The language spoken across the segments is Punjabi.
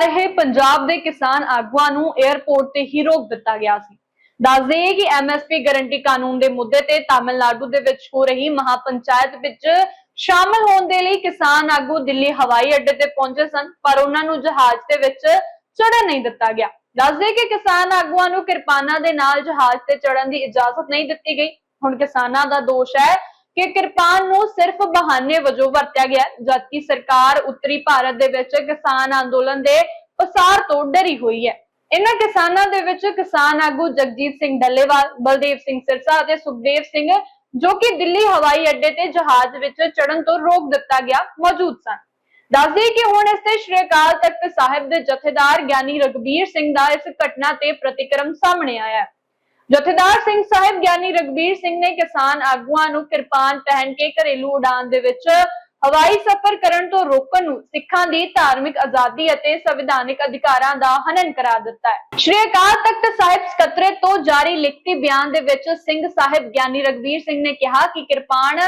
ਰਹੇ ਪੰਜਾਬ ਦੇ ਕਿਸਾਨ ਆਗੂਆਂ ਨੂੰ 에ਅਰਪੋਰਟ ਤੇ ਹੀ ਰੋਕ ਦਿੱਤਾ ਗਿਆ ਸੀ। ਦੱਸ ਕਿ ਐਮਐਸਪੀ ਗਾਰੰਟੀ ਕਾਨੂੰਨ ਦੇ ਮੁੱਦੇ ਤੇ ਤਾਮਿਲਨਾਡੂ ਦੇ ਵਿੱਚ ਹੋ ਰਹੀ ਮਹਾਪੰਚਾਇਤ ਵਿੱਚ ਸ਼ਾਮਲ ਹੋਣ ਦੇ ਲਈ ਕਿਸਾਨ ਆਗੂ ਦਿੱਲੀ ਹਵਾਈ ਅੱਡੇ ਤੇ ਪਹੁੰਚੇ ਸਨ, ਪਰ ਉਹਨਾਂ ਨੂੰ ਜਹਾਜ਼ ਦੇ ਵਿੱਚ ਚੜ੍ਹਨ ਨਹੀਂ ਦਿੱਤਾ ਗਿਆ। ਦੱਸ ਦੇਈਏ ਕਿ ਕਿਸਾਨ ਆਗੂਆਂ ਨੂੰ ਕਿਰਪਾਨਾਂ ਦੇ ਨਾਲ ਜਹਾਜ਼ ਤੇ ਚੜ੍ਹਨ ਦੀ ਇਜਾਜ਼ਤ ਨਹੀਂ ਦਿੱਤੀ ਗਈ। ਹੁਣ ਕਿਸਾਨਾਂ ਦਾ ਦੋਸ਼ ਹੈ ਕਿ ਕਿਰਪਾਨ ਨੂੰ ਸਿਰਫ ਬਹਾਨੇ ਵਜੋਂ ਵਰਤਿਆ ਗਿਆ ਜਦਕਿ ਸਰਕਾਰ ਉੱਤਰੀ ਭਾਰਤ ਦੇ ਵਿੱਚ ਕਿਸਾਨ ਅੰਦੋਲਨ ਦੇ ਪਸਾਰ ਤੋਂ ਡਰੀ ਹੋਈ ਹੈ। ਇਹਨਾਂ ਕਿਸਾਨਾਂ ਦੇ ਵਿੱਚ ਕਿਸਾਨ ਆਗੂ ਜਗਜੀਤ ਸਿੰਘ ਡੱਲੇਵਾਲ, ਬਲਦੇਵ ਸਿੰਘ ਸਿਰਸਾ ਅਤੇ ਸੁਖਦੇਵ ਸਿੰਘ, ਜੋ ਕਿ ਦਿੱਲੀ ਹਵਾਈ ਅੱਡੇ ਤੇ ਜਹਾਜ਼ ਵਿੱਚ ਚੜਨ ਤੋਂ ਰੋਕ ਦਿੱਤਾ ਗਿਆ, ਮੌਜੂਦ ਸਨ। ਦੱਸ ਕਿ ਹੁਣ ਇਸ ਤੇ ਸ਼੍ਰੀ ਅਕਾਲ ਤਖਤ ਸਾਹਿਬ ਦੇ ਜਥੇਦਾਰ ਗਿਆਨੀ ਰਗਬੀਰ ਸਿੰਘ ਦਾ ਇਸ ਘਟਨਾ ਤੇ ਪ੍ਰਤੀਕਰਮ ਸਾਹਮਣੇ ਆਇਆ ਹੈ। ਜਥੇਦਾਰ ਸਿੰਘ ਸਾਹਿਬ ਗਿਆਨੀ ਰਗਬੀਰ ਸਿੰਘ ਨੇ ਕਿਸਾਨ ਆਗੂਆਂ ਨੂੰ ਕਿਰਪਾਨ ਪਹਿਨ ਕੇ ਘਰੇਲੂ ਉਡਾਨ ਦੇ ਵਿੱਚ ਹਵਾਈ ਸਫ਼ਰ ਕਰਨ ਤੋਂ ਰੋਕਣ ਨੂੰ ਸਿੱਖਾਂ ਦੀ ਧਾਰਮਿਕ ਆਜ਼ਾਦੀ ਅਤੇ ਸੰਵਿਧਾਨਿਕ ਅਧਿਕਾਰਾਂ ਦਾ ਹਨਨ ਕਰਾ ਦਿੱਤਾ ਹੈ। ਸ਼੍ਰੀ ਅਕਾਲ ਤਖਤ ਸਾਹਿਬ ਸਕੱਤਰੇ ਤੋਂ ਜਾਰੀ ਲਿਖਤੀ ਬਿਆਨ ਦੇ ਵਿੱਚ ਸਿੰਘ ਸਾਹਿਬ ਗਿਆਨੀ ਰਗਬੀਰ ਸਿੰਘ ਨੇ ਕਿਹਾ ਕਿ ਕਿਰਪਾਨ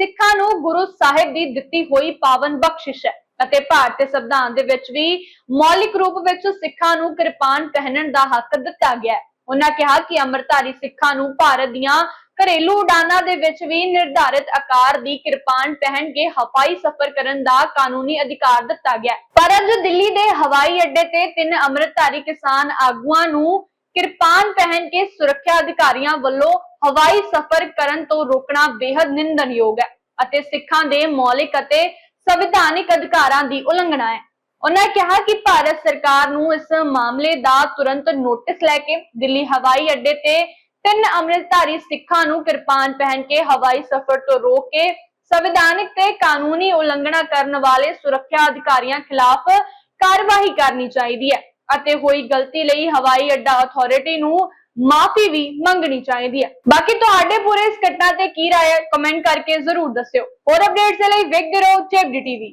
ਸਿੱਖਾਂ ਨੂੰ ਗੁਰੂ ਸਾਹਿਬ ਦੀ ਦਿੱਤੀ ਹੋਈ ਪਾਵਨ ਬਖਸ਼ਿਸ਼ ਹੈ ਅਤੇ ਭਾਰਤੀ ਸੰਵਿਧਾਨ ਦੇ ਵਿੱਚ ਵੀ ਮੌਲਿਕ ਰੂਪ ਵਿੱਚ ਸਿੱਖਾਂ ਨੂੰ ਕਿਰਪਾਨ ਪਹਿਨਣ ਦਾ ਹੱਕ ਦਿੱਤਾ ਗਿਆ ਹੈ। ਉਹਨਾਂ ਕਿਹਾ ਕਿ ਅੰਮ੍ਰਿਤਧਾਰੀ ਸਿੱਖਾਂ ਨੂੰ ਭਾਰਤ ਦੀਆਂ ਘਰੇਲੂ ਉਡਾਨਾਂ ਦੇ ਵਿੱਚ ਵੀ ਨਿਰਧਾਰਿਤ ਆਕਾਰ ਦੀ ਕਿਰਪਾਨ ਪਹਿਨ ਕੇ ਹਵਾਈ ਸਫ਼ਰ ਕਰਨ ਦਾ ਕਾਨੂੰਨੀ ਅਧਿਕਾਰ ਦਿੱਤਾ ਗਿਆ ਪਰ ਅੱਜ ਦਿੱਲੀ ਦੇ ਹਵਾਈ ਅੱਡੇ ਤੇ ਤਿੰਨ ਅੰਮ੍ਰਿਤਧਾਰੀ ਕਿਸਾਨ ਆਗੂਆਂ ਨੂੰ ਕਿਰਪਾਨ ਪਹਿਨ ਕੇ ਸੁਰੱਖਿਆ ਅਧਿਕਾਰੀਆਂ ਵੱਲੋਂ ਹਵਾਈ ਸਫ਼ਰ ਕਰਨ ਤੋਂ ਰੋਕਣਾ ਬੇहद ਨਿੰਦਣਯੋਗ ਹੈ ਅਤੇ ਸਿੱਖਾਂ ਦੇ ਮੌਲਿਕ ਅਤੇ ਸੰਵਿਧਾਨਿਕ ਅਧਿਕਾਰਾਂ ਦੀ ਉਲੰਘਣਾ ਹੈ। ਉਹਨਾਂ ਕਿਹਾ ਕਿ ਭਾਰਤ ਸਰਕਾਰ ਨੂੰ ਇਸ ਮਾਮਲੇ ਦਾ ਤੁਰੰਤ ਨੋਟਿਸ ਲੈ ਕੇ ਦਿੱਲੀ ਹਵਾਈ ਅੱਡੇ ਤੇ ਤਿੰਨ ਅੰਮ੍ਰਿਤਧਾਰੀ ਸਿੱਖਾਂ ਨੂੰ ਕਿਰਪਾਨ ਪਹਿਨ ਕੇ ਹਵਾਈ ਸਫ਼ਰ ਤੋਂ ਰੋਕ ਕੇ ਸੰਵਿਧਾਨਿਕ ਤੇ ਕਾਨੂੰਨੀ ਉਲੰਘਣਾ ਕਰਨ ਵਾਲੇ ਸੁਰੱਖਿਆ ਅਧਿਕਾਰੀਆਂ ਖਿਲਾਫ ਕਾਰਵਾਈ ਕਰਨੀ ਚਾਹੀਦੀ ਹੈ ਅਤੇ ਹੋਈ ਗਲਤੀ ਲਈ ਹਵਾਈ ਅੱਡਾ ਅਥਾਰਟੀ ਨੂੰ ਮਾਫੀ ਵੀ ਮੰਗਣੀ ਚਾਹੀਦੀ ਹੈ। ਬਾਕੀ ਤੁਹਾਡੇ ਪੂਰੇ ਇਸ ਘਟਨਾ ਤੇ ਕੀ ਰਾਏ ਹੈ ਕਮੈਂਟ ਕਰਕੇ ਜ਼ਰੂਰ ਦੱਸਿਓ। ਹੋਰ ਅਪਡੇਟਸ ਲਈ ਵੇਖਦੇ ਰਹੋ ਚੇਪਡੀ ਟੀਵੀ